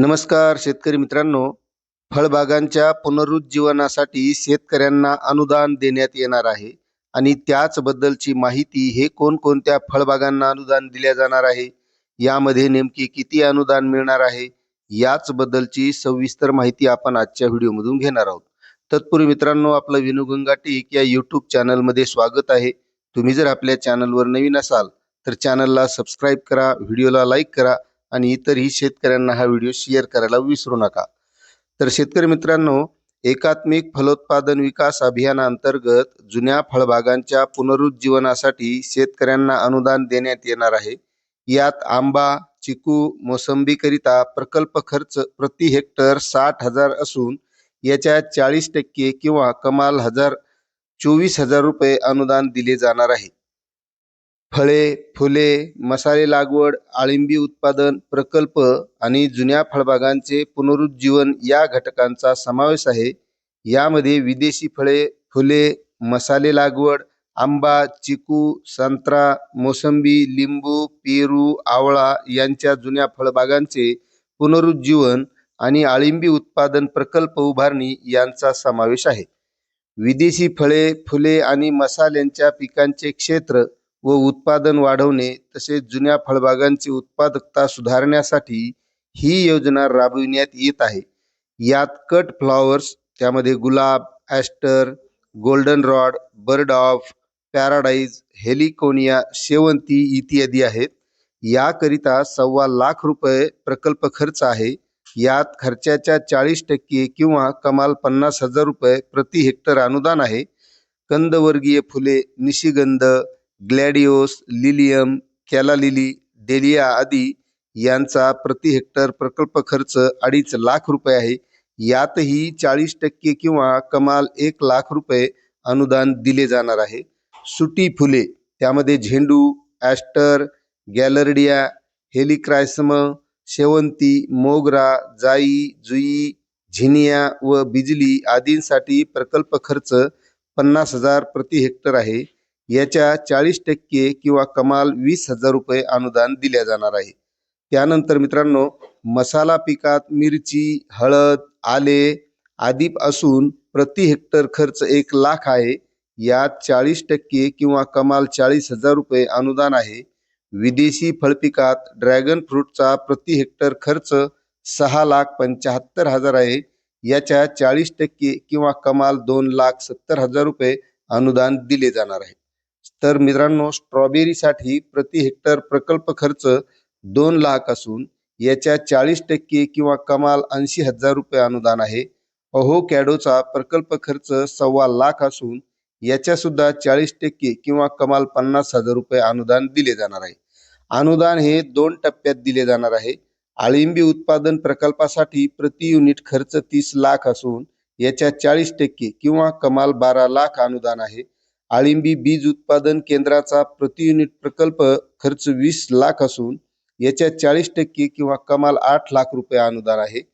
नमस्कार शेतकरी मित्रांनो. फळबागांच्या पुनरुज्जीवनासाठी शेतकऱ्यांना अनुदान देण्यात येणार आहे आणि त्याचबद्दलची माहिती हे कोणकोणत्या फळबागांना अनुदान दिल्या जाणार आहे यामध्ये नेमकी किती अनुदान मिळणार आहे याचबद्दलची सविस्तर माहिती आपण आजच्या व्हिडिओमधून घेणार आहोत. तत्पूर्वी मित्रांनो आपलं विनुगंगा टेक या यूट्यूब चॅनलमध्ये स्वागत आहे. तुम्ही जर आपल्या चॅनलवर नवीन असाल तर चॅनलला सबस्क्राईब करा व्हिडिओला लाईक करा आणि इतरही शेतकऱ्यांना हा व्हिडिओ शेअर करायला विसरू नका. तर शेतकरी मित्रांनो एकात्मिक फलोत्पादन विकास अभियानाअंतर्गत जुन्या फळबागांच्या पुनरुज्जीवनासाठी शेतकऱ्यांना अनुदान देण्यात येणार आहे. यात आंबा चिकू मोसंबीकरिता प्रकल्प खर्च प्रति हेक्टर साठ हजार असून याच्या चाळीस टक्के किंवा कमाल हजार चोवीस हजार रुपये अनुदान दिले जाणार आहे. फळे फुले मसाले लागवड आळिंबी उत्पादन प्रकल्प आणि जुन्या फळबागांचे पुनरुज्जीवन या घटकांचा समावेश आहे. यामध्ये विदेशी फळे फुले मसाले लागवड आंबा चिकू संत्रा मोसंबी लिंबू पेरू आवळा यांच्या जुन्या फळबागांचे पुनरुज्जीवन आणि आळिंबी उत्पादन प्रकल्प उभारणी यांचा समावेश आहे. विदेशी फळे फुले आणि मसाल्यांच्या पिकांचे क्षेत्र व उत्पादन वाढवणे तसेच जुन्या फळबागांची उत्पादकता सुधारण्यासाठी ही योजना राबविण्यात येत आहे. यात कट फ्लॉवर्स त्यामध्ये गुलाब aster goldenrod bird of paradise heliconia शेवंती इत्यादी आहेत. याकरिता सव्वा लाख रुपये प्रकल्प खर्च आहे. यात खर्चाच्या चाळीस टक्के किंवा कमाल पन्नास हजार रुपये प्रति हेक्टर अनुदान आहे. कंदवर्गीय फुले निशिगंध ग्लॅडिओस लिलियम कॅलालिली डेलिया आदी यांचा प्रति हेक्टर प्रकल्प खर्च अडीच लाख रुपये आहे. यातही चाळीस टक्के किंवा कमाल एक लाख रुपये अनुदान दिले जाणार आहे. सुटी फुले त्यामध्ये झेंडू ॲस्टर गॅलरडिया हेलिक्रायसम शेवंती मोगरा जाई जुई झिनिया व बिजली आदींसाठी प्रकल्प खर्च पन्नास हजार प्रति हेक्टर आहे. याच्या चाळीस टक्के किंवा कमाल वीस हजार रुपये अनुदान दिल्या जाणार आहे. त्यानंतर मित्रांनो मसाला पिकात मिरची हळद आले आदी असून प्रति हेक्टर खर्च एक लाख आहे. यात चाळीस टक्के किंवा कमाल चाळीस हजार रुपये अनुदान आहे. विदेशी फळपिकात ड्रॅगन फ्रूटचा प्रति हेक्टर खर्च सहा लाख पंच्याहत्तर हजार आहे. याच्या चाळीस टक्के किंवा कमाल दोन लाख सत्तर हजार रुपये अनुदान दिले जाणार आहे. तर मित्रांनो स्ट्रॉबेरीसाठी प्रति हेक्टर प्रकल्प खर्च दोन लाख असून याच्या चाळीस टक्के किंवा कमाल ऐंशी हजार रुपये अनुदान आहे. अहो कॅडोचा प्रकल्प खर्च सव्वा लाख असून याच्या सुद्धा चाळीस टक्के किंवा कमाल पन्नास हजार रुपये अनुदान दिले जाणार आहे. अनुदान हे दोन टप्प्यात दिले जाणार आहे. आळिंबी उत्पादन प्रकल्पासाठी प्रति युनिट खर्च तीस लाख असून याच्या चाळीस टक्के किंवा कमाल बारा लाख अनुदान आहे. आळिंबी बीज उत्पादन केंद्राचा प्रति युनिट प्रकल्प खर्च वीस लाख असून याच्या चाळीस टक्के किंवा कमाल आठ लाख रुपये अनुदान आहे.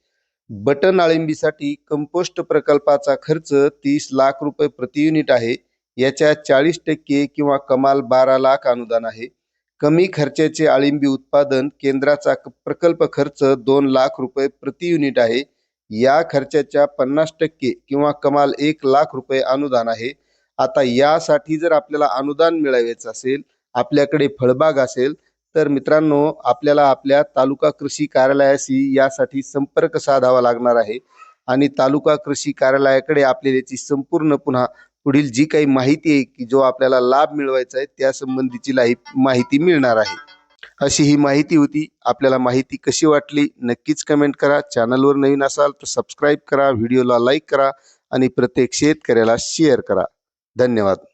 बटन आळिंबीसाठी कंपोस्ट प्रकल्पाचा खर्च तीस लाख रुपये प्रति युनिट आहे. याच्या चाळीस टक्के किंवा कमाल बारा लाख अनुदान आहे. कमी खर्चाचे आळिंबी उत्पादन केंद्राचा क- प्रकल्प खर्च दोन लाख रुपये प्रति युनिट आहे. या खर्चाच्या पन्नास टक्के किंवा कमाल एक लाख रुपये अनुदान आहे. आता यासाठी जर आपल्याला अनुदान मिळवायचं असेल आपल्याकडे फळबाग असेल तर मित्रांनो आपल्याला आपल्या तालुका कृषी कार्यालयाशी यासाठी संपर्क साधावा लागणार आहे. आणि तालुका कृषी कार्यालयाकडे आपल्याला याची संपूर्ण पुन्हा पुढील जी काही माहिती आहे की जो आपल्याला लाभ मिळवायचा आहे त्या संबंधीची माहिती मिळणार आहे. अशी ही माहिती होती. आपल्याला माहिती कशी वाटली नक्कीच कमेंट करा. चॅनलवर नवीन असाल तर सबस्क्राईब करा. व्हिडिओला लाईक करा. आणि प्रत्येक शेतकऱ्याला शेअर करा. धन्यवाद.